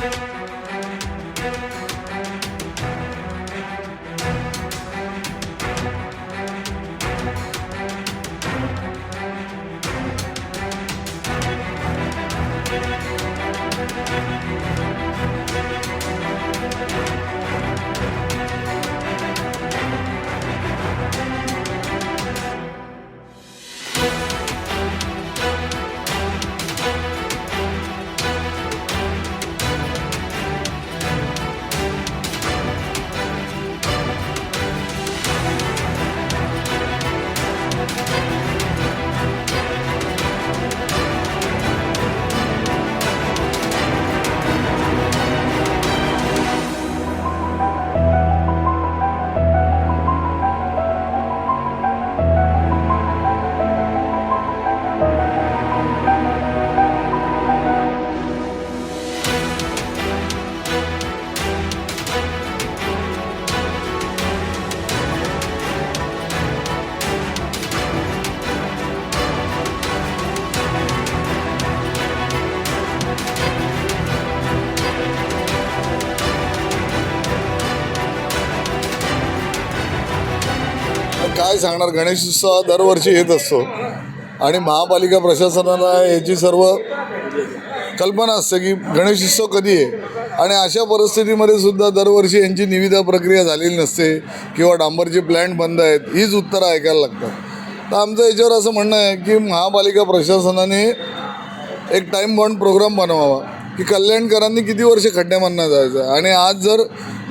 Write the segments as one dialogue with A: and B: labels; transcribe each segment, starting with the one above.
A: Müzik काय सांगणार? गणेश उत्सव दरवर्षी येत असतो. आणि महापालिका प्रशासनाला याची सर्व कल्पना असते की गणेश उत्सव कधी आहे? आणि अशा परिस्थितीमध्ये सुद्धा दरवर्षी यांची निविदा प्रक्रिया झालेली नसते किंवा डांबरचे प्लॅन्ट बंद आहेत हीच उत्तरं ऐकायला लागतात. तर आमचं याच्यावर असं म्हणणं आहे की महापालिका प्रशासनाने एक टाईम बॉन्ड प्रोग्राम बनवावा. की कल्याणकरांनी किती वर्ष खड्ड्यामधनं जायचं आणि आज जर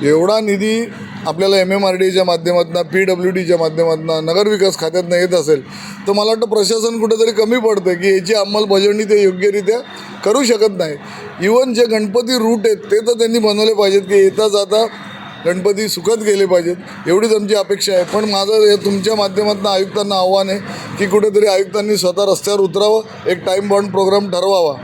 A: एवढा निधी आपल्याला एम एम आर डीच्या माध्यमातून पी डब्ल्यू डीच्या माध्यमातून नगरविकास खात्यातनं येत असेल तर मला वाटतं प्रशासन कुठेतरी कमी पडतं की याची अंमलबजावणी ते योग्यरित्या करू शकत नाही. इवन जे गणपती रूट आहेत ते तर त्यांनी बनवले पाहिजेत की येता जाता गणपती सुखत गेले पाहिजेत. एवढीच आमची अपेक्षा आहे. पण माझं हे तुमच्या माध्यमातून आयुक्तांना आव्हान आहे की कुठेतरी आयुक्तांनी स्वतः रस्त्यावर उतरावं एक टाईम बॉन्ड प्रोग्राम ठरवावा.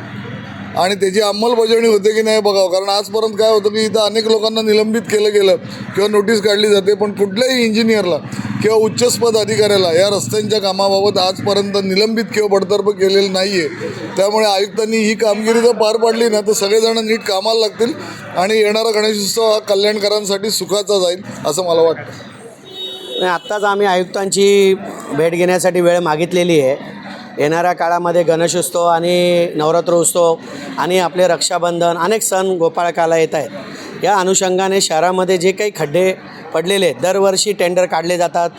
A: आणि त्याची अंमलबजावणी होते की नाही बघावं. कारण आजपर्यंत काय होतं की इथं अनेक लोकांना निलंबित केलं गेलं किंवा नोटीस काढली जाते पण कुठल्याही इंजिनियरला किंवा उच्चस्पद अधिकाऱ्याला या रस्त्यांच्या कामाबाबत आजपर्यंत निलंबित किंवा बडतर्फ केलेलं नाही आहे त्यामुळे आयुक्तांनी ही कामगिरी जर पार पाडली ना तर सगळेजण नीट कामाला लागतील आणि येणारा गणेशोत्सव हा कल्याणकरांसाठी सुखाचा जाईल असं मला वाटतं.
B: आत्ताच आम्ही आयुक्तांची भेट घेण्यासाठी वेळ मागितलेली आहे. येणाऱ्या काळामध्ये गणेशोत्सव आणि नवरात्र उत्सव आणि आपले रक्षाबंधन अनेक सण गोपाळकाला येत आहेत. या अनुषंगाने शहरामध्ये जे काही खड्डे पडलेले दरवर्षी टेंडर काढले जातात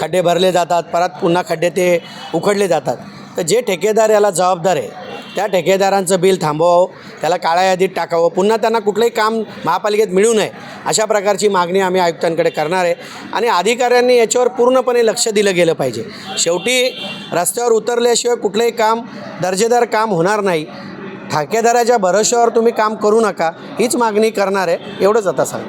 B: खड्डे भरले जातात परत पुन्हा खड्डे ते उखडले जातात. तर जे ठेकेदार याला जबाबदार आहे त्या ठेकेदारांचं बिल थांबवावं त्याला काळ्या यादीत टाकावं. पुन्हा त्यांना कुठलंही काम महापालिकेत मिळू नये अशा प्रकारची मागणी आम्ही आयुक्तांकडे करणार आहे. आणि अधिकाऱ्यांनी याच्यावर पूर्णपणे लक्ष दिलं गेलं पाहिजे. शेवटी रस्त्यावर उतरल्याशिवाय कुठलंही काम दर्जेदार काम होणार नाही. ठाकेदाराच्या भरोश्यावर तुम्ही काम करू नका हीच मागणी करणार आहे. एवढंच आता सांग